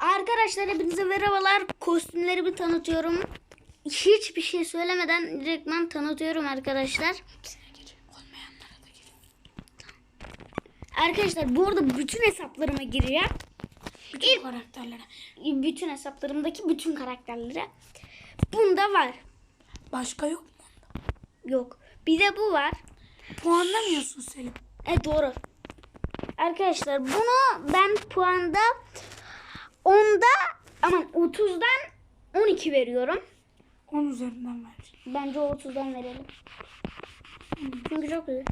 Arkadaşlar hepinize merhabalar. Kostümlerimi tanıtıyorum. Hiçbir şey söylemeden direktman tanıtıyorum arkadaşlar. Arkadaşlar bu arada bütün hesaplarıma gireceğim. Bütün karakterlere. Bütün hesaplarımdaki bütün karakterlere. Bunda var. Başka yok mu? Yok. Bir de bu var. Puanlamıyorsun Selim. E doğru. Arkadaşlar bunu ben puanda 10'da aman 30'dan 12 veriyorum. 10 üzerinden ver. Bence o 30'dan verelim. Çünkü çok güzel.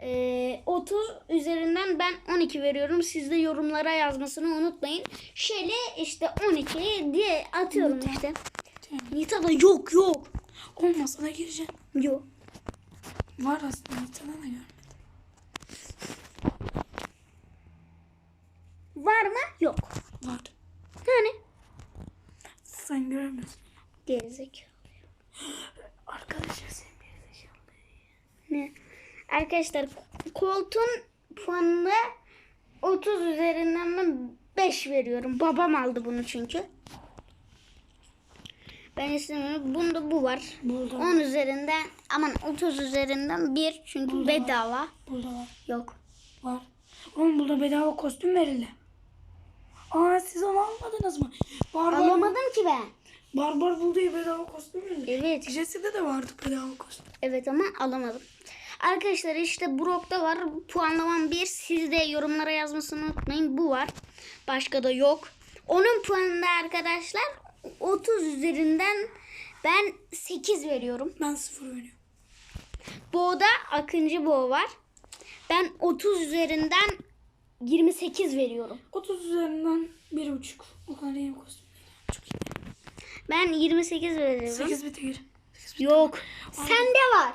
Ee, 30 üzerinden ben 12 veriyorum. Siz de yorumlara yazmasını unutmayın. Şöyle işte 12 diye atıyorum işte. Nita da yok yok. Olmasa da gireceksin. Yok. Var aslında sana da görmedim. Var mı? Yok. Var. Yani. Sen göremiyorsun. Gerizekalı. Arkadaşlar sen bir zekalı. Ne? Arkadaşlar koltuğun puanını 30 üzerinden ben 5 veriyorum. Babam aldı bunu çünkü. Ben istemiyorum. Bunda bu var. Burada. 10 üzerinden aman 30 üzerinden 1 çünkü bedava. Burada var. Yok. Var. Oğlum burada bedava kostüm verildi. Aa siz onu almadınız mı? Barbar, Alamadım ki ben. Barbar buldu ya bedava kostüm verildi. Evet. Jesse'de de vardı bedava kostüm. Evet ama alamadım. Arkadaşlar işte Brock'ta var. Puanlamam 1. Siz de yorumlara yazmasını unutmayın. Bu var. Başka da yok. Onun puanında arkadaşlar 30 üzerinden ben 8 veriyorum. Ben sıfır veriyorum. Bo'da Akıncı Bo var. Ben 30 üzerinden 28 veriyorum. 30 üzerinden 1.5. O kadar iyi bir kostüm. Çok iyi. Ben 28 veriyorum. 8 bite gir. Yok. Sende var.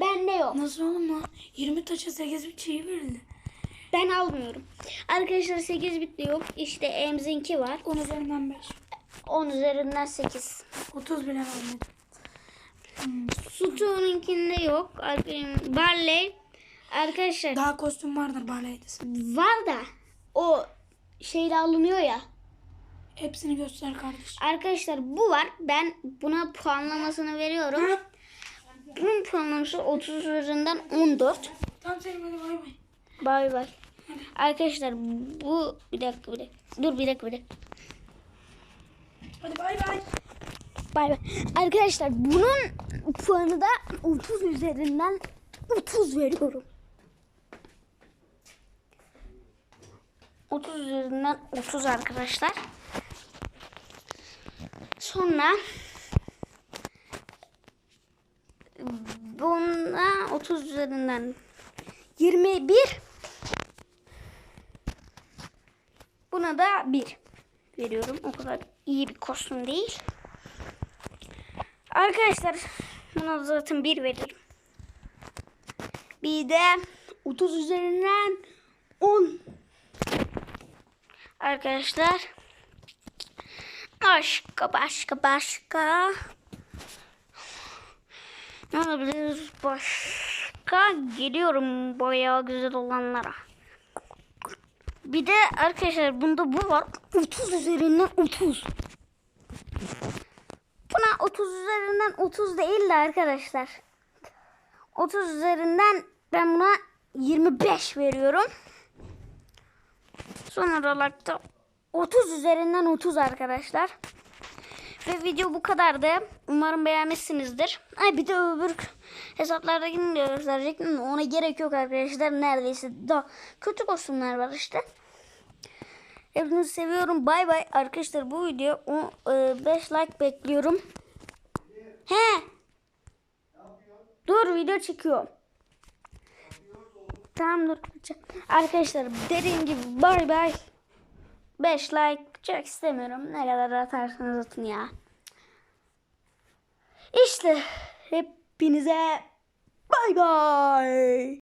Bende yok. Nasıl oğlum lan? 20 taça 8 bit şeyi verildi. Ben almıyorum. Arkadaşlar 8 bitli yok. İşte Emzinki var. 10 üzerinden 5. 10 üzerinden 8. 30 bile vermedim. Hmm. Sutu'nunkinde yok. Barley. Arkadaşlar Daha kostüm vardır Barley'de. var da o şeyle alınıyor ya. Hepsini göster kardeşim. Arkadaşlar bu var. Ben buna puanlamasını veriyorum. Ha? Bunun puanlaması 30 üzerinden 14. Tamam Selim hadi bay bay. Bay bay. Arkadaşlar bu bir dakika bir dakika. Dur bir dakika bir dakika. Hadi bay bay. Bay bay. Arkadaşlar bunun puanı da 30 üzerinden 30 veriyorum. 30 üzerinden 30 arkadaşlar. Sonra buna 30 üzerinden 21 Buna da 1 veriyorum. O kadar iyi bir kostüm değil. Arkadaşlar buna zaten 1 veririm. Bir de 30 üzerinden 10. Arkadaşlar başka başka başka ne olabilir başka geliyorum bayağı güzel olanlara. Bir de arkadaşlar bunda bu var. 30 üzerinden 30. Buna 30 üzerinden 30 değil de arkadaşlar. 30 üzerinden ben buna 25 veriyorum. Son olarak da 30 üzerinden 30 arkadaşlar. Ve video bu kadardı. Umarım beğenmişsinizdir. Ay bir de öbür hesaplardakini de. Ona gerek yok arkadaşlar. Neredeyse daha kötü kostümler var işte. Hepinizi seviyorum. Bay bay. Arkadaşlar bu video 5 like bekliyorum. He. Dur video çekiyorum. Tamam dur. Arkadaşlar dediğim gibi bay bay. 5 like çok istemiyorum. Ne kadar atarsanız atın ya. İşte hepinize bay bay.